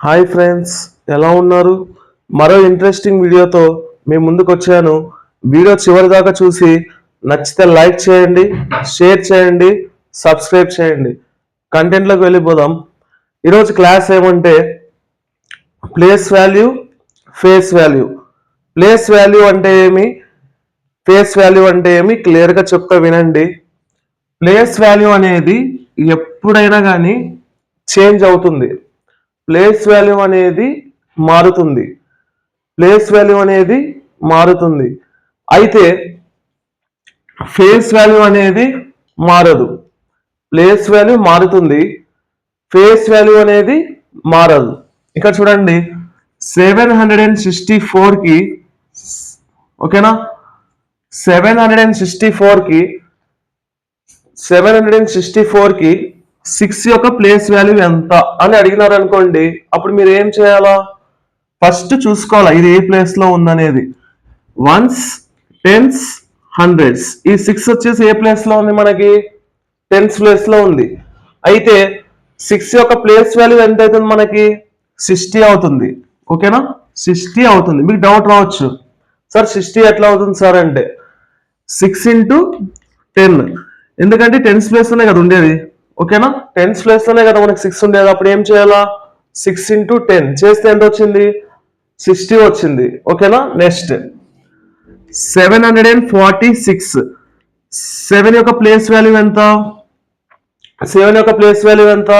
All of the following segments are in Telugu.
హాయ్ ఫ్రెండ్స్ ఎలా ఉన్నారు? మరో ఇంట్రెస్టింగ్ వీడియోతో మీ ముందుకు వచ్చాను వీడియో చివరి దాకా చూసి నచ్చితే లైక్ చేయండి షేర్ చేయండి సబ్స్క్రైబ్ చేయండి. కంటెంట్లోకి వెళ్ళిపోదాం. ఈరోజు క్లాస్ ఏమంటే place value face value. Place value అంటే ఏమి? ఫేస్ వాల్యూ అంటే ఏమి? క్లియర్గా చెప్తా వినండి. ప్లేస్ వాల్యూ అనేది ఎప్పుడైనా కానీ చేంజ్ అవుతుంది. ప్లేస్ వాల్యూ అనేది మారుతుంది. ప్లేస్ వాల్యూ అనేది మారుతుంది. అయితే ఫేస్ వాల్యూ అనేది మారదు. ప్లేస్ వాల్యూ మారుతుంది. ఫేస్ వాల్యూ అనేది మారదు. ఇక్కడ చూడండి. సెవెన్ హండ్రెడ్ అండ్ సిక్స్టీ ఫోర్కి ఓకేనా? సెవెన్ హండ్రెడ్ అండ్ సిక్స్టీ ఫోర్కి సెవెన్ హండ్రెడ్ అండ్ సిక్స్టీ ఫోర్కి సిక్స్ యొక్క ప్లేస్ వాల్యూ ఎంత అని అడిగినారు అనుకోండి అప్పుడు మీరు ఏం చేయాలా? ఫస్ట్ చూసుకోవాలా ఇది ఏ ప్లేస్లో ఉందనేది. వన్స్ టెన్స్ హండ్రెడ్స్ ఈ సిక్స్ వచ్చేసి ఏ ప్లేస్లో ఉంది మనకి? టెన్స్ ప్లేస్లో ఉంది. అయితే సిక్స్ యొక్క ప్లేస్ వాల్యూ ఎంత అవుతుంది మనకి? సిక్స్టీ అవుతుంది. ఓకేనా సిక్స్టీ అవుతుంది. మీకు డౌట్ రావచ్చు. సార్ సిక్స్టీ ఎట్లా అవుతుంది సార్ అంటే? సిక్స్ ఇంటూ టెన్ ఎందుకంటే టెన్స్ ప్లేస్ ఉన్నాయి కదా ఉండేది. ఓకేనా? టెన్స్ ప్లేస్లోనే కదా మనకి సిక్స్ ఉండేది. అప్పుడు ఏం చేయాలా? సిక్స్ ఇంటూ టెన్ చేస్తే ఎంత వచ్చింది? సిక్స్టీ వచ్చింది. ఓకేనా? Next seven hundred and forty six seven యొక్క ప్లేస్ వాల్యూ ఎంత? సెవెన్ యొక్క ప్లేస్ వాల్యూ ఎంత?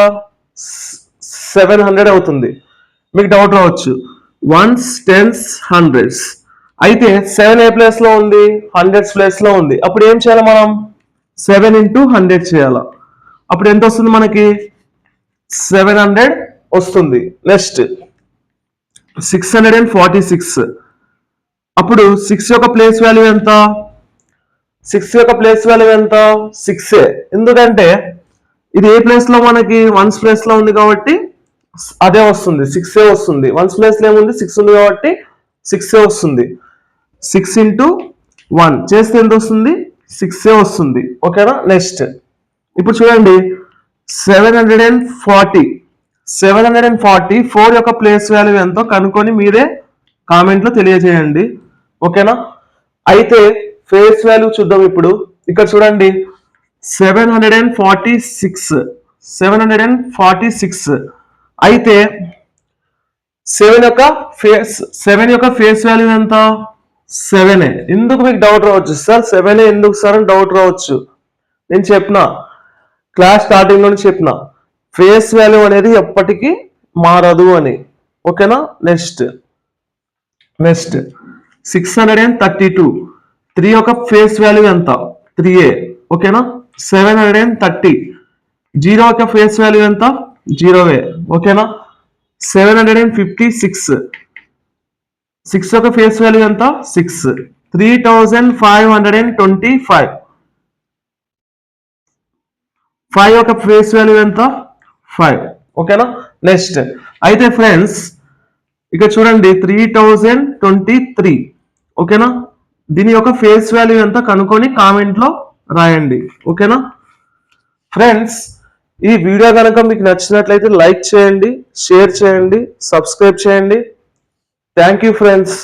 సెవెన్ హండ్రెడ్ అవుతుంది. మీకు డౌట్ రావచ్చు. వన్స్ టెన్స్ హండ్రెడ్స్ అయితే సెవెన్ ఏ ప్లేస్లో ఉంది? హండ్రెడ్స్ ప్లేస్లో ఉంది. అప్పుడు ఏం చేయాలి మనం? సెవెన్ ఇంటూ హండ్రెడ్ చేయాలా? అప్పుడు ఎంత వస్తుంది మనకి? సెవెన్ హండ్రెడ్ వస్తుంది. Next six hundred and forty six. అప్పుడు సిక్స్ యొక్క ప్లేస్ వాల్యూ ఎంత? సిక్స్ యొక్క ప్లేస్ వాల్యూ ఎంత? సిక్సే ఎందుకంటే ఇది ఏ ప్లేస్లో మనకి? వన్స్ ప్లేస్లో ఉంది కాబట్టి అదే వస్తుంది. సిక్స్ ఏ వస్తుంది. వన్స్ ప్లేస్లో ఏముంది? సిక్స్ ఉంది కాబట్టి సిక్స్ ఏ వస్తుంది. Six into one. చేస్తే ఎంత వస్తుంది? సిక్స్ ఏ వస్తుంది. ఓకేనా? నెక్స్ట్. ఇప్పుడు చూడండి seven hundred and forty seven hundred and forty four యొక్క ప్లేస్ వాల్యూ ఎంతో కనుక్కొని మీరే కామెంట్లో తెలియజేయండి. ఓకేనా అయితే ఫేస్ వాల్యూ చూద్దాం ఇప్పుడు. ఇక్కడ చూడండి seven hundred and forty six seven hundred and forty six అయితే సెవెన్ యొక్క ఫేస్ సెవెన్ యొక్క ఫేస్ వాల్యూ ఎంత? సెవెనే ఎందుకు మీకు డౌట్ రావచ్చు సార్ సెవెనే ఎందుకు సార్ అని డౌట్ రావచ్చు. నేను చెప్పిన. క్లాస్ స్టార్టింగ్లో చెప్పిన. ఫేస్ వాల్యూ అనేది ఎప్పటికీ మారదు అని. ఓకేనా next next six hundred and thirty two three యొక్క ఫేస్ వాల్యూ ఎంత? త్రీ ఏ ఓకేనా seven hundred and thirty zero యొక్క ఫేస్ వాల్యూ ఎంత? జీరో ఏ ఓకేనా seven hundred and fifty six six యొక్క ఫేస్ వాల్యూ ఎంత? Six three thousand five hundred and twenty five five యొక్క ఫేస్ వాల్యూ ఎంత? ఫైవ్ ఓకేనా నెక్స్ట్ అయితే ఫ్రెండ్స్ ఇక చూడండి త్రీ థౌజండ్ ట్వంటీ త్రీ ఓకేనా దీని యొక్క ఫేస్ వాల్యూ ఎంత? కనుక్కొని కామెంట్లో రాయండి. ఓకేనా ఫ్రెండ్స్ ఈ వీడియో కనుక మీకు నచ్చినట్లయితే లైక్ చేయండి షేర్ చేయండి సబ్స్క్రైబ్ చేయండి. Thank you friends